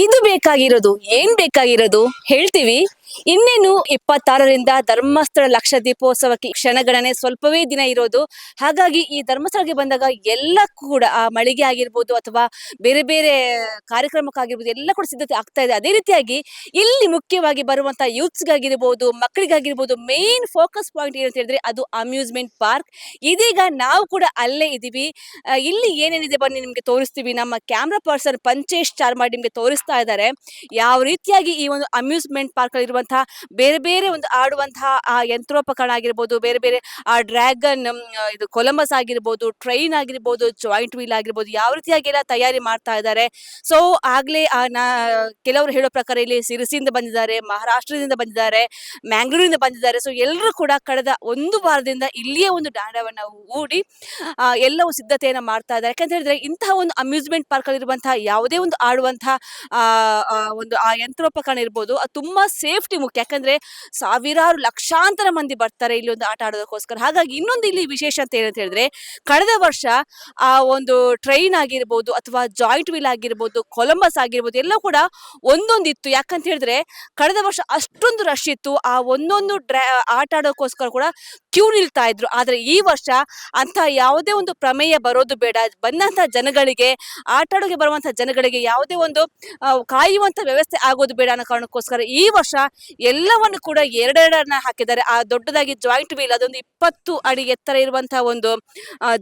ಇದು ಬೇಕಾಗಿರೋದು ಏನ್ ಬೇಕಾಗಿರೋದು ಹೇಳ್ತೀವಿ. ಇನ್ನೇನು ಇಪ್ಪತ್ತಾರರಿಂದ ಧರ್ಮಸ್ಥಳ ಲಕ್ಷ ದೀಪೋತ್ಸವಕ್ಕೆ ಕ್ಷಣಗಣನೆ ಸ್ವಲ್ಪವೇ ದಿನ ಇರೋದು. ಹಾಗಾಗಿ ಈ ಧರ್ಮಸ್ಥಳಕ್ಕೆ ಬಂದಾಗ ಎಲ್ಲ ಕೂಡ ಆ ಮಳಿಗೆ ಆಗಿರ್ಬೋದು ಅಥವಾ ಬೇರೆ ಬೇರೆ ಕಾರ್ಯಕ್ರಮಕ್ಕಾಗಿರ್ಬೋದು ಎಲ್ಲ ಕೂಡ ಸಿದ್ಧತೆ ಆಗ್ತಾ ಇದೆ. ಅದೇ ರೀತಿಯಾಗಿ ಇಲ್ಲಿ ಮುಖ್ಯವಾಗಿ ಬರುವಂತ ಯೂತ್ಸ್ಗಾಗಿರ್ಬೋದು, ಮಕ್ಕಳಿಗಾಗಿರ್ಬೋದು ಮೇನ್ ಫೋಕಸ್ ಪಾಯಿಂಟ್ ಏನಂತ ಹೇಳಿದ್ರೆ ಅದು ಅಮ್ಯೂಸ್ಮೆಂಟ್ ಪಾರ್ಕ್ ಇದೀಗ ನಾವು ಕೂಡ ಅಲ್ಲೇ ಇದೀವಿ. ಇಲ್ಲಿ ಏನೇನಿದೆ ಬನ್ನಿ ನಿಮಗೆ ತೋರಿಸ್ತೀವಿ. ನಮ್ಮ ಕ್ಯಾಮ್ರಾ ಪರ್ಸನ್ ಪಂಚೇಶ್ ಚಾರ್ಮಾಡಿ ನಿಮಗೆ ನಿಮ್ಗೆ ತೋರಿಸ್ತಾ ಇದ್ದಾರೆ. ಯಾವ ರೀತಿಯಾಗಿ ಈ ಒಂದು ಅಮ್ಯೂಸ್ಮೆಂಟ್ ಪಾರ್ಕ್ ಇರುವಂತಹ ಬೇರೆ ಬೇರೆ ಒಂದು ಆಡುವಂತಹ ಆ ಯಂತ್ರೋಪಕರಣ ಆಗಿರ್ಬೋದು, ಬೇರೆ ಬೇರೆ ಆ ಡ್ರ್ಯಾಗನ್ ಇದು ಕೊಲಂಬಸ್ ಆಗಿರ್ಬೋದು, ಟ್ರೈನ್ ಆಗಿರ್ಬೋದು, ಜಾಯಿಂಟ್ ವೀಲ್ ಆಗಿರ್ಬೋದು, ಯಾವ ರೀತಿಯಾಗಿ ಎಲ್ಲ ತಯಾರಿ ಮಾಡ್ತಾ ಇದ್ದಾರೆ. ಸೊ, ಆಗ್ಲೇ ಆ, ನಾ, ಕೆಲವರು ಹೇಳೋ ಪ್ರಕಾರ ಇಲ್ಲಿ ಸಿರಿಸಿಯಿಂದ ಬಂದಿದ್ದಾರೆ, ಮಹಾರಾಷ್ಟ್ರದಿಂದ ಬಂದಿದ್ದಾರೆ, ಮ್ಯಾಂಗ್ಳೂರಿಂದ ಬಂದಿದ್ದಾರೆ. ಸೊ, ಎಲ್ಲರೂ ಕೂಡ ಕಳೆದ ಒಂದು ವಾರದಿಂದ ಇಲ್ಲಿಯೇ ಒಂದು ಡಾಂಡವನ್ನ ಹೂಡಿ ಎಲ್ಲವೂ ಸಿದ್ಧತೆಯನ್ನ ಮಾಡ್ತಾ ಇದ್ದಾರೆ. ಯಾಕಂತ ಹೇಳಿದ್ರೆ ಇಂತಹ ಒಂದು ಅಮ್ಯೂಸ್ಮೆಂಟ್ ಪಾರ್ಕ್ ಅಲ್ಲಿರುವಂತಹ ಯಾವುದೇ ಒಂದು ಆಡುವಂತಹ ಒಂದು ಆ ಯಂತ್ರೋಪಕರಣ ಇರ್ಬೋದು, ಅದು ತುಂಬಾ ಸೇಫ್ಟಿ ಮುಖ್ಯ. ಯಾಕಂದ್ರೆ ಸಾವಿರಾರು ಲಕ್ಷಾಂತರ ಮಂದಿ ಬರ್ತಾರೆ ಇಲ್ಲಿ ಒಂದು ಆಟ ಆಡೋದಕ್ಕೋಸ್ಕರ. ಹಾಗಾಗಿ ಇನ್ನೊಂದು ಇಲ್ಲಿ ವಿಶೇಷ ಅಂತ ಏನಂತ ಹೇಳಿದ್ರೆ, ಕಳೆದ ವರ್ಷ ಆ ಒಂದು ಟ್ರೈನ್ ಆಗಿರ್ಬೋದು ಅಥವಾ ಜಾಯಿಂಟ್ ವೀಲ್ ಆಗಿರ್ಬೋದು ಕೊಲಂಬಸ್ ಆಗಿರ್ಬೋದು, ಎಲ್ಲ ಕೂಡ ಒಂದೊಂದು ಇತ್ತು ಯಾಕಂತ ಹೇಳಿದ್ರೆ, ಕಳೆದ ವರ್ಷ ಅಷ್ಟೊಂದು ರಶ್ ಇತ್ತು. ಆ ಒಂದೊಂದು ಡ್ರಾ, ಆಟ ಆಡೋಕ್ಕೋಸ್ಕರ ಕೂಡ ಕ್ಯೂ ನಿಲ್ತಾ ಇದ್ರು. ಆದ್ರೆ ಈ ವರ್ಷ ಅಂತ ಯಾವುದೇ ಒಂದು ಪ್ರಮೇಯ ಬರೋದು ಬೇಡ. ಬಂದಂತ ಜನಗಳಿಗೆ, ಆಟ ಆಡೋಕೆ ಬರುವಂತ ಜನಗಳಿಗೆ ಯಾವುದೇ ಒಂದು ಕಾಯುವಂತ ವ್ಯವಸ್ಥೆ ಆಗೋದು ಬೇಡ ಅನ್ನೋ ಕಾರಣಕ್ಕೋಸ್ಕರ ಈ ವರ್ಷ ಎಲ್ಲವನ್ನು ಕೂಡ ಎರಡೆರಡನ್ನ ಹಾಕಿದ್ದಾರೆ. ಆ ದೊಡ್ಡದಾಗಿ ಜಾಯಿಂಟ್ ವೀಲ್ ಅದೊಂದು ಇಪ್ಪತ್ತು ಅಡಿ ಎತ್ತರ ಇರುವಂತಹ ಒಂದು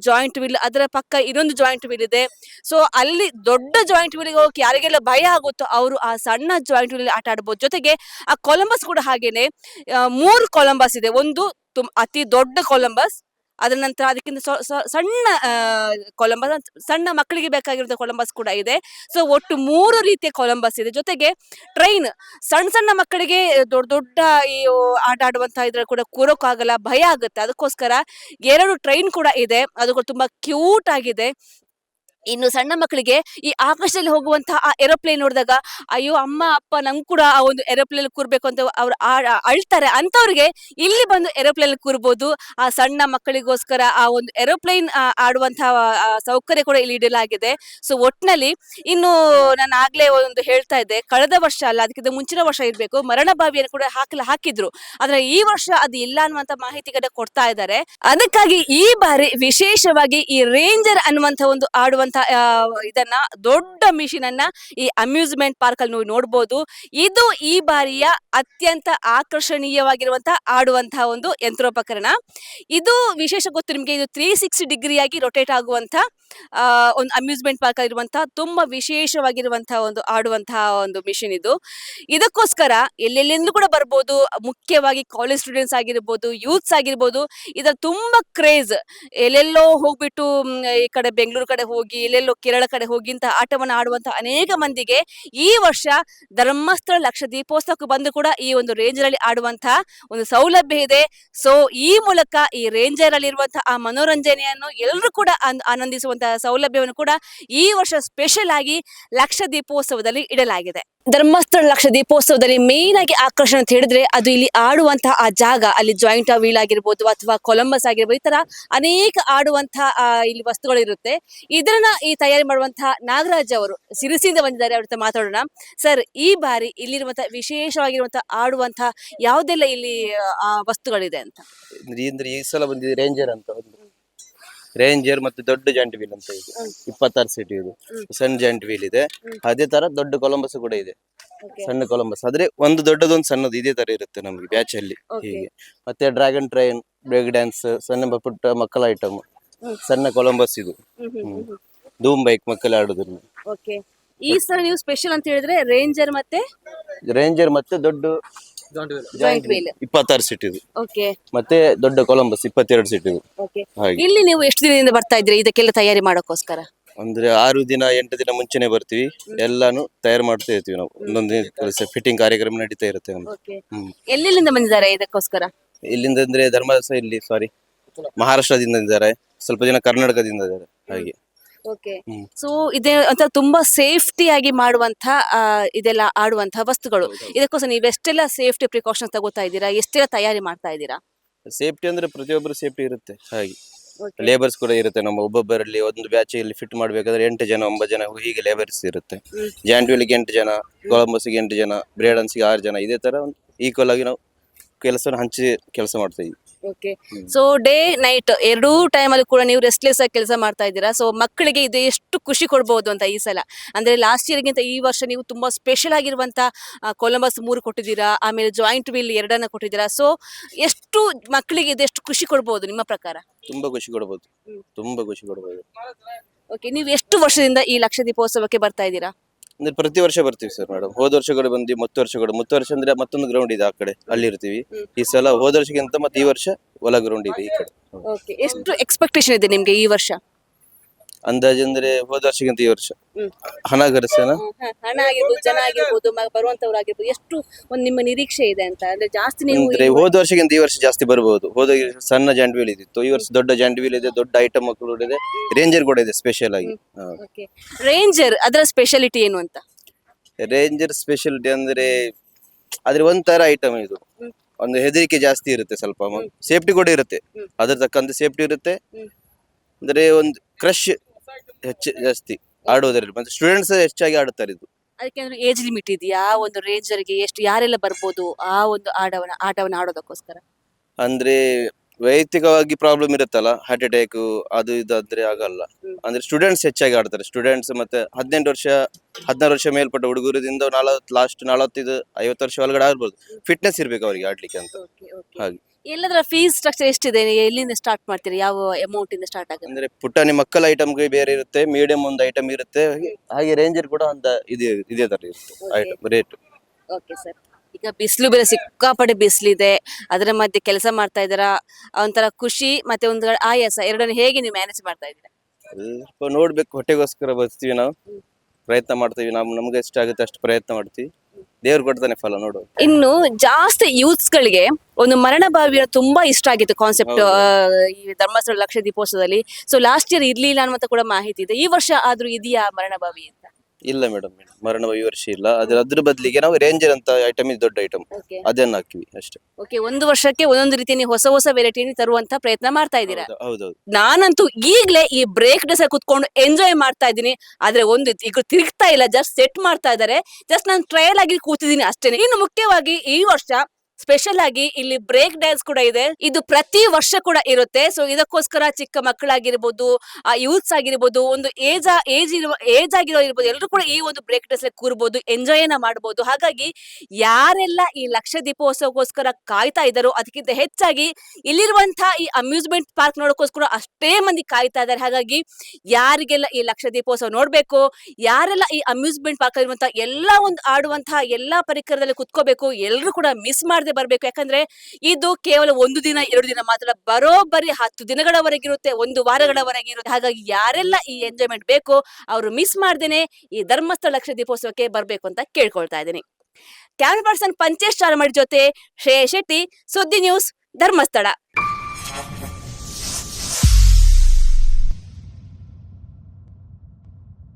ಜಾಯಿಂಟ್ ವೀಲ್ ಅದರ ಪಕ್ಕ ಇನ್ನೊಂದು ಜಾಯಿಂಟ್ ವೀಲ್ ಇದೆ. ಸೊ ಅಲ್ಲಿ ದೊಡ್ಡ ಜಾಯಿಂಟ್ ವೀಲ್ಗೆ ಹೋಗಿ ಯಾರಿಗೆಲ್ಲ ಭಯ ಆಗುತ್ತೋ ಅವರು ಆ ಸಣ್ಣ ಜಾಯಿಂಟ್ ವೀಲ್ ಆಟ ಆಡ್ಬೋದು. ಜೊತೆಗೆ, ಆ ಕೊಲಂಬಸ್ ಕೂಡ ಹಾಗೇನೆ ಮೂರು ಕೊಲಂಬಸ್ ಇದೆ. ಒಂದು ಅತಿ ದೊಡ್ಡ ಕೊಲಂಬಸ್ ಅದರ ನಂತರ ಅದಕ್ಕಿಂತ ಸಣ್ಣ ಕೊಲಂಬಸ್ ಸಣ್ಣ ಮಕ್ಕಳಿಗೆ ಬೇಕಾಗಿರುವಂತಹ ಕೊಲಂಬಸ್ ಕೂಡ ಇದೆ. ಸೊ ಒಟ್ಟು ಮೂರು ರೀತಿಯ ಕೊಲಂಬಸ್ ಇದೆ. ಜೊತೆಗೆ ಟ್ರೈನ್ ಸಣ್ಣ ಸಣ್ಣ ಮಕ್ಕಳಿಗೆ ದೊಡ್ಡ ದೊಡ್ಡ ಈ ಆಟ ಆಡುವಂತಹ ಇದ್ರ ಕೂಡ ಕೂರೋಕ್ಕಾಗಲ್ಲ, ಭಯ ಆಗುತ್ತೆ. ಅದಕ್ಕೋಸ್ಕರ ಎರಡು ಟ್ರೈನ್ ಕೂಡ ಇದೆ. ಅದು ಕೂಡ ತುಂಬಾ ಕ್ಯೂಟ್ ಆಗಿದೆ. ಇನ್ನು ಸಣ್ಣ ಮಕ್ಕಳಿಗೆ ಈ ಆಕಾಶದಲ್ಲಿ ಹೋಗುವಂತಹ ಆ ಏರೋಪ್ಲೇನ್ ನೋಡಿದಾಗ, ಅಯ್ಯೋ ಅಮ್ಮ, ಅಪ್ಪ ನಂಗೆ ಕೂಡ ಆ ಒಂದು ಏರೋಪ್ಲೇನ್ ಕೂರ್ಬೇಕು ಅಂತ ಅವ್ರು ಅಳ್ತಾರೆ. ಅಂತವ್ರಿಗೆ ಇಲ್ಲಿ ಬಂದು ಏರೋಪ್ಲೇನ್ ಕೂರ್ಬೋದು. ಆ ಸಣ್ಣ ಮಕ್ಕಳಿಗೋಸ್ಕರ ಆ ಒಂದು ಏರೋಪ್ಲೇನ್ ಆಡುವಂತಹ ಸೌಕರ್ಯ ಕೂಡ ಇಲ್ಲಿ ಇಡಲಾಗಿದೆ. ಸೊ ಒಟ್ನಲ್ಲಿ ಇನ್ನು ನಾನು ಆಗ್ಲೇ ಒಂದು ಹೇಳ್ತಾ ಇದ್ದೆ. ಕಳೆದ ವರ್ಷ ಅಲ್ಲ, ಅದಕ್ಕಿಂತ ಮುಂಚಿನ ವರ್ಷ ಇರಬೇಕು. ಮರಣ ಬಾವಿಯನ್ನು ಕೂಡ ಹಾಕಲು ಹಾಕಿದ್ರು. ಆದ್ರೆ ಈ ವರ್ಷ ಅದು ಇಲ್ಲ ಅನ್ನುವಂತ ಮಾಹಿತಿ ಕೂಡ ಕೊಡ್ತಾ ಇದ್ದಾರೆ. ಅದಕ್ಕಾಗಿ ಈ ಬಾರಿ ವಿಶೇಷವಾಗಿ ಈ ರೇಂಜರ್ ಅನ್ನುವಂತ ಒಂದು ಆಡುವಂತ ಆ, ಇದನ್ನ ದೊಡ್ಡ ಮಿಷಿನ್ ಅನ್ನ ಈ ಅಮ್ಯೂಸ್ಮೆಂಟ್ ಪಾರ್ಕ್ ಅಲ್ಲಿ ನೀವು ನೋಡಬಹುದು ಇದು ಈ ಬಾರಿಯ ಅತ್ಯಂತ ಆಕರ್ಷಣೀಯವಾಗಿರುವಂತಹ ಆಡುವಂತಹ ಒಂದು ಯಂತ್ರೋಪಕರಣ. ಇದು ವಿಶೇಷ ಗೊತ್ತು ನಿಮಗೆ ಇದು ತ್ರೀ ಸಿಕ್ಸ್ಟಿ ಡಿಗ್ರಿಯಾಗಿ ರೊಟೇಟ್ ಆಗುವಂತ ಒಂದು ಅಮ್ಯೂಸ್ಮೆಂಟ್ ಪಾರ್ಕ್ ಆಗಿರುವಂತಹ, ತುಂಬಾ ವಿಶೇಷವಾಗಿರುವಂತಹ ಒಂದು ಆಡುವಂತಹ ಒಂದು ಮಿಷಿನ್ ಇದು. ಇದಕ್ಕೋಸ್ಕರ ಎಲ್ಲೆಲ್ಲಿಂದ ಕೂಡ ಬರ್ಬೋದು, ಮುಖ್ಯವಾಗಿ ಕಾಲೇಜ್ ಸ್ಟೂಡೆಂಟ್ಸ್ ಆಗಿರ್ಬೋದು ಯೂತ್ಸ್ ಆಗಿರ್ಬೋದು, ಇದರ ತುಂಬಾ ಕ್ರೇಜ್ ಎಲ್ಲೆಲ್ಲೋ ಹೋಗ್ಬಿಟ್ಟು ಈ ಕಡೆ ಬೆಂಗಳೂರು ಕಡೆ ಹೋಗಿ, ಎಲ್ಲೆಲ್ಲೋ ಕೇರಳ ಕಡೆ ಹೋಗಿ ಇಂತಹ ಆಟವನ್ನು ಆಡುವಂತಹ ಅನೇಕ ಮಂದಿಗೆ ಈ ವರ್ಷ ಧರ್ಮಸ್ಥಳ ಲಕ್ಷ ದೀಪೋತ್ಸವಕ್ಕೆ ಬಂದು ಕೂಡ ಈ ಒಂದು ರೇಂಜರ್ ಅಲ್ಲಿ ಆಡುವಂತಹ ಒಂದು ಸೌಲಭ್ಯ ಇದೆ. ಸೊ ಈ ಮೂಲಕ ಈ ರೇಂಜರ್ ಅಲ್ಲಿ ಇರುವಂತಹ ಆ ಮನೋರಂಜನೆಯನ್ನು ಎಲ್ಲರೂ ಕೂಡ ಆನ್- ಆನಂದಿಸುವಂತಹ ಸೌಲಭ್ಯವನ್ನು ಕೂಡ ಈ ವರ್ಷ ಸ್ಪೆಷಲ್ ಆಗಿ ಲಕ್ಷ ದೀಪೋತ್ಸವದಲ್ಲಿ ಇಡಲಾಗಿದೆ. ಧರ್ಮಸ್ಥಳ ಲಕ್ಷ ದೀಪೋತ್ಸವದಲ್ಲಿ ಮೇನ್ ಆಗಿ ಆಕರ್ಷಣೆ ಅಂತ ಹೇಳಿದ್ರೆ ಅದು ಇಲ್ಲಿ ಆಡುವಂತಹ ಆ ಜಾಗ ಅಲ್ಲಿ ಜಾಯಿಂಟ್ ವೀಲ್ ಆಗಿರ್ಬೋದು ಅಥವಾ ಕೊಲಂಬಸ್ ಆಗಿರ್ಬೋದು ಈ ತರ ಅನೇಕ ಆಡುವಂತಹ ಇಲ್ಲಿ ವಸ್ತುಗಳು ಇರುತ್ತೆ ಇದನ್ನ ಈ ತಯಾರಿ ಮಾಡುವಂತಹ ನಾಗರಾಜ್ ಅವರು ಸಿರಿಸಿಯಿಂದ ಬಂದಿದ್ದಾರೆ ಅವ್ರ ಮಾತಾಡೋಣ. ಸರ್ ಈ ಬಾರಿ ಇಲ್ಲಿರುವಂತಹ ವಿಶೇಷವಾಗಿರುವಂತಹ ಆಡುವಂತಹ ಯಾವುದೆಲ್ಲ ಇಲ್ಲಿ ಆ ವಸ್ತುಗಳಿದೆ ಅಂತ? ಈ ಸಲ ಬಂದಿದೆ ರೇಂಜರ್ ಅಂತ ಒಂದು ರೇಂಜರ್ ಮತ್ತೆ ದೊಡ್ಡ ಜಾಯಿಂಟ್ ವೀಲ್ ಅಂತ ಇದೆ. ಇಪ್ಪತ್ತಾರು ಸೀಟ್ ಇದು. ಸಣ್ಣ ಜಾಯಿಂಟ್ ವೀಲ್ ಇದೆ. ಅದೇ ತರ ದೊಡ್ಡ ಕೊಲಂಬಸ್ ಕೂಡ ಇದೆ. ಸಣ್ಣ ಕೊಲಂಬಸ್ ಆದ್ರೆ ಒಂದು ದೊಡ್ಡದೊಂದು ಸಣ್ಣದು ಇದೇ ತರ ಇರುತ್ತೆ ನಮ್ಗೆ ಬ್ಯಾಚ್ ಅಲ್ಲಿ ಹೀಗೆ. ಮತ್ತೆ ಡ್ರ್ಯಾಗನ್ ಟ್ರೈನ್ ಬ್ರೇಕ್ ಡ್ಯಾನ್ಸ್ ಸಣ್ಣ ಪುಟ್ಟ ಮಕ್ಕಳ ಐಟಮ್ ಸಣ್ಣ ಕೊಲಂಬಸ್ ಇದು. ಧೂಮ್ ಬೈಕ್ ಮಕ್ಕಳ ಆಡುದನ್ನು ಈ ಸಲ ನೀವು ಸ್ಪೆಷಲ್ ಅಂತ ಹೇಳಿದ್ರೆ ರೇಂಜರ್ ಮತ್ತೆ? ರೇಂಜರ್ ಮತ್ತೆ ದೊಡ್ಡ ಜಾಯಿಂಟ್ ವೀಲ್ ಇಪ್ಪತ್ತಾರು ಸೀಟ್ ಇದು ಓಕೆ ಮತ್ತೆ ದೊಡ್ಡ ಕೊಲಂಬಸ್ ಇಪ್ಪತ್ತೆರಡು ಸೀಟ್ ಇದು ಓಕೆ ಹಾಗೆ. ಇಲ್ಲಿ ನೀವು ಎಷ್ಟು ದಿನದಿಂದ ಬರ್ತಾ ಇದ್ರಿ ಇದಕ್ಕೆಲ್ಲ ತಯಾರಿ ಮಾಡೋಕ್ಕೋಸ್ಕರ. ಅಂದ್ರೆ ಆರು ದಿನ ಎಂಟು ದಿನ ಮುಂಚೆನೆ ಬರ್ತೀವಿ. ಎಲ್ಲಾನು ತಯಾರು ಮಾಡ್ತಾ ಇರ್ತೀವಿ ನಾವು. ಒಂದೊಂದು ಫಿಟ್ಟಿಂಗ್ ಕಾರ್ಯಕ್ರಮ ನಡೀತಾ ಇರುತ್ತೆ ನಮ್ದು. Okay hmm. ಎಲ್ಲಿಂದ ಬಂದಿದ್ದಾರೆ ಇದಕ್ಕೋಸ್ಕರ? ಇಲ್ಲಿಂದ ಅಂದ್ರೆ ಧರ್ಮಸ್ಥಳ ಇಲ್ಲಿ ಸಾರಿ ಮಹಾರಾಷ್ಟ್ರದಿಂದ ಇದ್ದಾರೆ. ಸ್ವಲ್ಪ ಜನ ಕರ್ನಾಟಕದಿಂದ ಇದ್ದಾರೆ. ಹಾಗೆ. ಓಕೆ. ಸೊ ಇದೇ ಅಂತ ತುಂಬಾ ಸೇಫ್ಟಿ ಆಗಿ ಮಾಡುವಂತ ಇದೆಲ್ಲ ಆಡುವಂತಹ ವಸ್ತುಗಳು. ಇದಕ್ಕೋಸ್ಕರ ನೀವು ಎಷ್ಟೆಲ್ಲ ಸೇಫ್ಟಿ ಪ್ರಿಕಾಷನ್ಸ್ ತಗೋತಾ ಇದ್ದೀರಾ? ಎಷ್ಟೆಲ್ಲ ತಯಾರಿ ಮಾಡ್ತಾ ಇದ್ದೀರಾ? ಸೇಫ್ಟಿ ಅಂದ್ರೆ ಪ್ರತಿಯೊಬ್ಬರು ಸೇಫ್ಟಿ ಇರುತ್ತೆ ಹಾಗೆ. ಲೇಬರ್ಸ್ ಕೂಡ ಇರುತ್ತೆ ನಮ್ಮ ಒಬ್ಬೊಬ್ಬರಲ್ಲಿ. ಒಂದು ಬ್ಯಾಚ್ ಇಲ್ಲಿ ಫಿಟ್ ಮಾಡ್ಬೇಕಾದ್ರೆ ಎಂಟು ಜನ ಒಂಬತ್ತು ಜನ ಹೀಗೆ ಲೇಬರ್ಸ್ ಇರುತ್ತೆ. ಜಾಂಡ್ವಿಲಿಗೆ ಜಾಂಟ್ವಿಲಿಗೆ ಎಂಟು ಜನ ಕೊಲಂಬಸ್ಗೆ ಎಂಟು ಜನ ಬ್ರೇಡನ್ಸ್ಗೆ ಆರು ಜನ. ಇದೇ ತರ ಈಕ್ವಲ್ ಆಗಿ ನಾವು ಕೆಲಸನ ಹಂಚಿ ಕೆಲಸ ಮಾಡ್ತಾ ಇದ್ವಿ ಓಕೆ. ಸೊ ಡೇ ನೈಟ್ ಎರಡೂ ಟೈಮಲ್ಲಿ ಕೂಡ ನೀವು ರೆಸ್ಟ್ಲೆಸ್ ಆಗಿ ಕೆಲಸ ಮಾಡ್ತಾ ಇದ್ದೀರಾ? ಸೊ ಮಕ್ಕಳಿಗೆ ಇದು ಎಷ್ಟು ಖುಷಿ ಕೊಡ್ಬೋದು ಅಂತ ಈ ಸಲ? ಅಂದ್ರೆ ಲಾಸ್ಟ್ ಇಯರ್ಗಿಂತ ಈ ವರ್ಷ ನೀವು ತುಂಬಾ ಸ್ಪೆಷಲ್ ಆಗಿರುವಂತ ಕೊಲಂಬಸ್ ಮೂರು ಕೊಟ್ಟಿದ್ದೀರಾ? ಆಮೇಲೆ ಜಾಯಿಂಟ್ ವೀಲ್ ಎರಡನ್ನ ಕೊಟ್ಟಿದ್ದೀರಾ? ಸೊ ಎಷ್ಟು ಮಕ್ಕಳಿಗೆ ಇದು ಎಷ್ಟು ಖುಷಿ ಕೊಡ್ಬೋದು ನಿಮ್ಮ ಪ್ರಕಾರ? ತುಂಬಾ ಖುಷಿ ಕೊಡ್ಬೋದು. ಹ್ಮ್. ತುಂಬಾ ಖುಷಿ ಕೊಡ್ಬೋದು. ಓಕೆ ನೀವು ಎಷ್ಟು ವರ್ಷದಿಂದ ಈ ಲಕ್ಷ ದೀಪೋತ್ಸವಕ್ಕೆ ಬರ್ತಾ ಇದ್ದೀರಾ? ಅಂದ್ರೆ ಪ್ರತಿ ವರ್ಷ ಬರ್ತೀವಿ ಸರ್ ಮೇಡಮ್ ಹೋದ ವರ್ಷ ಕೂಡ ಬಂದ್ವಿ ಮತ್ತೆ ವರ್ಷ ಕೂಡ ಮತ್ತೆ ವರ್ಷ ಅಂದ್ರೆ ಮತ್ತೊಂದು ಗ್ರೌಂಡ್ ಇದೆ ಆ ಕಡೆ. ಅಲ್ಲಿ ಇರ್ತೀವಿ ಈ ಸಲ ಹೋದ ವರ್ಷಕ್ಕಿಂತ ಮತ್ತೆ ಈ ವರ್ಷ ಹೊಲ ಗ್ರೌಂಡ್ ಇದೆ ಈ ಕಡೆ. ಓಕೆ ಎಷ್ಟು ಎಕ್ಸ್ಪೆಕ್ಟೇಷನ್ ಇದೆ ನಿಮ್ಗೆ ಈ ವರ್ಷ? ಅಂದಾಜು ಅಂದ್ರೆ ಹೋದ ವರ್ಷಕ್ಕಿಂತ ಈ ವರ್ಷ. ಹಣ ಹ, ಹಣ ಆಗಿರ್ಬೋದು ಜನ ಆಗಿರ್ಬೋದು ಬರುವಂತವ್ರು ಆಗಿರ್ಬೋದು ಎಷ್ಟು ಒಂದು ನಿಮ್ಮ ನಿರೀಕ್ಷೆ ಇದೆ ಅಂತ? ಅಂದ್ರೆ ಜಾಸ್ತಿ ನೀವು ಅಂದ್ರೆ ಹೋದ ವರ್ಷಕ್ಕಿಂತ ಈ ವರ್ಷ ಜಾಸ್ತಿ ಬರಬಹುದು ಹೋದ ಈ ಸಣ್ಣ ಜಾಂಟ್ ವೀಲ್ ಇದ್ದಿತ್ತು. ಈ ವರ್ಷ ದೊಡ್ಡ ಜಾಂಟ್ ವೀಲ್ ಇದೆ ದೊಡ್ಡ ಐಟಮ್ ಕೂಡ ಇದೆ. ರೇಂಜರ್ ಕೂಡ ಇದೆ ಸ್ಪೆಷಲ್ ಆಗಿ. ರೇಂಜರ್ ಅದರ ಸ್ಪೆಷಾಲಿಟಿ ಏನು ಅಂತ? ರೇಂಜರ್ ಸ್ಪೆಷಾಲಿಟಿ ಅಂದ್ರೆ ಅದ್ರ ಒಂಥರ ಐಟಮ್ ಇದು. ಒಂದು ಹೆದರಿಕೆ ಜಾಸ್ತಿ ಇರುತ್ತೆ ಸ್ವಲ್ಪ. ಸೇಫ್ಟಿ ಕೂಡ ಇರುತ್ತೆ. ಅದ್ರ ತಕ್ಕಂತ ಸೇಫ್ಟಿ ಇರುತ್ತೆ. ಅಂದ್ರೆ ಒಂದು ಕ್ರಶ್ ಹೆಚ್ಚು ಜಾಸ್ತಿ ಆಡೋದ್ರಲ್ಲಿ ಮತ್ತೆ ಸ್ಟೂಡೆಂಟ್ಸ್ ಹೆಚ್ಚಾಗಿ ಆಡುತ್ತಾರೆ ಇದು. ಅದಕ್ಕೆ ಅಂದ್ರೆ ಏಜ್ ಲಿಮಿಟ್ ಇದೆಯಾ? ಒಂದು ರೇಂಜರ್ಗೆ ಎಷ್ಟು ಯಾರೆಲ್ಲ ಬರ್ಬೋದು ಆ ಒಂದು ಆಟವನ್ನ ಆಟವನ್ನ ಆಡೋದಕ್ಕೋಸ್ಕರ? ಅಂದ್ರೆ ವೈಯಕ್ತಿಕವಾಗಿ ಪ್ರಾಬ್ಲಮ್ ಇರುತ್ತಲ್ಲ ಹಾರ್ಟ್ ಅಟ್ಯಾಕ್ ಅದು ಇದು ಆದ್ರೆ ಆಗಲ್ಲ. ಅಂದ್ರೆ ಸ್ಟೂಡೆಂಟ್ಸ್ ಹೆಚ್ಚಾಗಿ ಆಡ್ತಾರೆ. ಸ್ಟೂಡೆಂಟ್ಸ್ ಮತ್ತೆ ಹದಿನೆಂಟು ವರ್ಷ ಹದಿನಾರು ವರ್ಷ ಮೇಲ್ಪಟ್ಟ ಹುಡುಗರಿಂದ ನಾಲ್ವತ್ತು ಲಾಸ್ಟ್ ನಲವತ್ತೈದು ಐವತ್ತು ವರ್ಷ ಒಳಗಡೆ ಆಡ್ಬೋದು ಫಿಟ್ನೆಸ್ ಇರ್ಬೇಕು ಅವರಿಗೆ ಆಡ್ಲಿಕ್ಕೆ ಅಂತ. ಹಾಗೆ. ಎಲ್ಲದರ ಫೀಸ್ ಸ್ಟ್ರಕ್ಚರ್ ಎಷ್ಟಿದೆ? ನೀವು ಎಲ್ಲಿಂದ ಸ್ಟಾರ್ಟ್ ಮಾಡ್ತೀರಿ? ಯಾವ ಅಮೌಂಟ್ ಇಂದ ಸ್ಟಾರ್ಟ್ ಆಗುತ್ತೆ? ಅಂದ್ರೆ ಪುಟಾಣಿ ಮಕ್ಕಳ ಐಟಮ್ಗೆ ಬೇರೆ ಇರುತ್ತೆ ಮೀಡಿಯಂ ಒಂದು ಐಟಮ್ ಇರುತ್ತೆ ಹಾಗೆ- ರೇಂಜ್ ರೇಂಜರ್ ಕೂಡ ಅಂತ ಇದೆ ಇದೇ ತರ ಇರುತ್ತೆ. ಐಟಮ್ ರೇಟ್ ಓಕೆ ಸರ್ ಈಗ ಬಿಸಿಲು ಬೇರೆ ಸಿಕ್ಕಾಪಟ್ಟೆ ಬಿಸಿಲಿದೆ. ಅದರ ಮಧ್ಯೆ ಕೆಲಸ ಮಾಡ್ತಾ ಇದ್ದೀರಾ? ಒಂಥರ ಖುಷಿ ಮತ್ತೆ ಒಂದು ಆಯಾಸ ಎರಡನ್ನು ಹೇಗೆ ನೀವು ಮ್ಯಾನೇಜ್ ಮಾಡ್ತಾ ಇದ್ದೀರಾ? ಸ್ವಲ್ಪ ನೋಡ್ಬೇಕು ಹೊಟ್ಟೆಗೋಸ್ಕರ ಬರ್ತೀವಿ ನಾವು. ಪ್ರಯತ್ನ ಮಾಡ್ತೀವಿ. ನಾವು ನಮ್ಗೆ ಎಷ್ಟಾಗುತ್ತೆ ಅಷ್ಟು ಪ್ರಯತ್ನ ಮಾಡ್ತೀವಿ. ದೇವ್ರು ಕೊಡ್ತಾನೆ ಫಲ ನೋಡು. ಇನ್ನು ಜಾಸ್ತಿ ಯೂತ್ಸ್ ಗಳಿಗೆ ಒಂದು ಮರಣ ಬಾವಿಯ ತುಂಬಾ ಇಷ್ಟ ಆಗಿತ್ತು ಕಾನ್ಸೆಪ್ಟ್. ಈ ಧರ್ಮಸ್ಥಳ ಲಕ್ಷ ದೀಪೋತ್ಸವದಲ್ಲಿ. ಸೊ ಲಾಸ್ಟ್ ಇಯರ್ ಇರ್ಲಿಲ್ಲ ಅನ್ನುವಂತ ಕೂಡ ಮಾಹಿತಿ ಇದೆ. ಈ ವರ್ಷ ಆದ್ರೂ ಇದೆಯಾ ಮರಣ ಬಾವಿ ಅಂತ? ಇಲ್ಲ ಮೇಡಮ್ ಮರಣ ಈ ವರ್ಷ ಇಲ್ಲ. ಅದ್ರ ಅದ್ರ ಬದಲಿಗೆ ನಾವು ರೇಂಜರ್ ಅಂತ ಐಟಮ್ ಇದು ದೊಡ್ಡ ಐಟಮ್ ಓಕೆ ಅದನ್ನ ಹಾಕಿವಿ ಅಷ್ಟೇ. ಓಕೆ ಒಂದು ವರ್ಷಕ್ಕೆ ಒಂದೊಂದು ರೀತಿ ನೀವು ಹೊಸ ಹೊಸ ವೆರೈಟಿ ತರುವಂತ ಪ್ರಯತ್ನ ಮಾಡ್ತಾ ಇದ್ದೀರಾ? ಹೌದು- ಹೌದೌದು. ನಾನಂತೂ ಈಗಲೇ ಈ ಬ್ರೇಕ್ ಡೇಸ್ ಕುತ್ಕೊಂಡು ಎಂಜಾಯ್ ಮಾಡ್ತಾ ಇದ್ದೀನಿ. ಆದ್ರೆ ಒಂದು ಈಗ ತಿರುಗ್ತಾ ಇಲ್ಲ ಜಸ್ಟ್ ಸೆಟ್ ಮಾಡ್ತಾ ಇದ್ದಾರೆ. ಜಸ್ಟ್ ನಾನು ಟ್ರಯಲ್ ಆಗಿ ಕೂತಿದ್ದೀನಿ ಅಷ್ಟೇ ಇನ್ನು ಮುಖ್ಯವಾಗಿ ಈ ವರ್ಷ ಸ್ಪೆಷಲ್ ಆಗಿ ಇಲ್ಲಿ ಬ್ರೇಕ್ ಡ್ಯಾನ್ಸ್ ಕೂಡ ಇದೆ. ಇದು ಪ್ರತಿ ವರ್ಷ ಕೂಡ ಇರುತ್ತೆ. ಸೊ ಇದಕ್ಕೋಸ್ಕರ ಚಿಕ್ಕ ಮಕ್ಕಳಾಗಿರ್ಬೋದು, ಆ ಯೂತ್ಸ್ ಆಗಿರ್ಬೋದು, ಒಂದು ಏಜ್ ಏಜ್ ಇರುವ ಏಜ್ ಆಗಿರೋ ಇರ್ಬೋದು ಎಲ್ಲರೂ ಕೂಡ ಈ ಒಂದು ಬ್ರೇಕ್ ಡ್ಯಾನ್ಸ್ ಕೂರ್ಬೋದು ಎಂಜಾಯ್ನ ಮಾಡಬಹುದು ಹಾಗಾಗಿ ಯಾರೆಲ್ಲ ಈ ಲಕ್ಷ ದೀಪೋತ್ಸವಕ್ಕೋಸ್ಕರ ಕಾಯ್ತಾ ಇದ್ದಾರೋ, ಅದಕ್ಕಿಂತ ಹೆಚ್ಚಾಗಿ ಇಲ್ಲಿರುವಂತಹ ಈ ಅಮ್ಯೂಸ್ಮೆಂಟ್ ಪಾರ್ಕ್ ನೋಡೋಕ್ಕೋಸ್ಕರ ಅಷ್ಟೇ ಮಂದಿ ಕಾಯ್ತಾ ಇದ್ದಾರೆ. ಹಾಗಾಗಿ ಯಾರಿಗೆಲ್ಲ ಈ ಲಕ್ಷ ದೀಪೋತ್ಸವ ನೋಡ್ಬೇಕು, ಯಾರೆಲ್ಲ ಈ ಅಮ್ಯೂಸ್ಮೆಂಟ್ ಪಾರ್ಕ್ ಇರುವಂತಹ ಎಲ್ಲಾ ಒಂದು ಆಡುವಂತಹ ಎಲ್ಲಾ ಪರಿಕರದಲ್ಲಿ ಕುತ್ಕೋಬೇಕು ಎಲ್ಲರೂ ಕೂಡ ಮಿಸ್ ಮಾಡದೆ ಬರ್ಬೇಕು. ಯಾಕಂದ್ರೆ ಇದು ಕೇವಲ ಒಂದು ದಿನ, ಎರಡು ದಿನ ಮಾತ್ರ, ಬರೋಬ್ಬರಿ ಹತ್ತು ದಿನಗಳವರೆಗಿರುತ್ತೆ ಒಂದು ವಾರಗಳವರೆಗೆ ಇರುತ್ತೆ. ಹಾಗಾಗಿ ಯಾರೆಲ್ಲ ಈ ಎಂಜಾಯ್ಮೆಂಟ್ ಬೇಕು ಅವರು ಮಿಸ್ ಮಾಡ್ದೇನೆ ಈ ಧರ್ಮಸ್ಥಳ ಲಕ್ಷ ದೀಪೋತ್ಸವಕ್ಕೆ ಬರ್ಬೇಕು ಅಂತ ಕೇಳ್ಕೊಳ್ತಾ ಇದ್ದೀನಿ. ಕ್ಯಾಮ್ರಾ ಪರ್ಸನ್ ಪಂಚೇಶ್ ಚಾರಮಡಿ ಜೊತೆ ಶ್ರೇಯ ಶೆಟ್ಟಿ, ಸುದ್ದಿ ನ್ಯೂಸ್ ಧರ್ಮಸ್ಥಳ.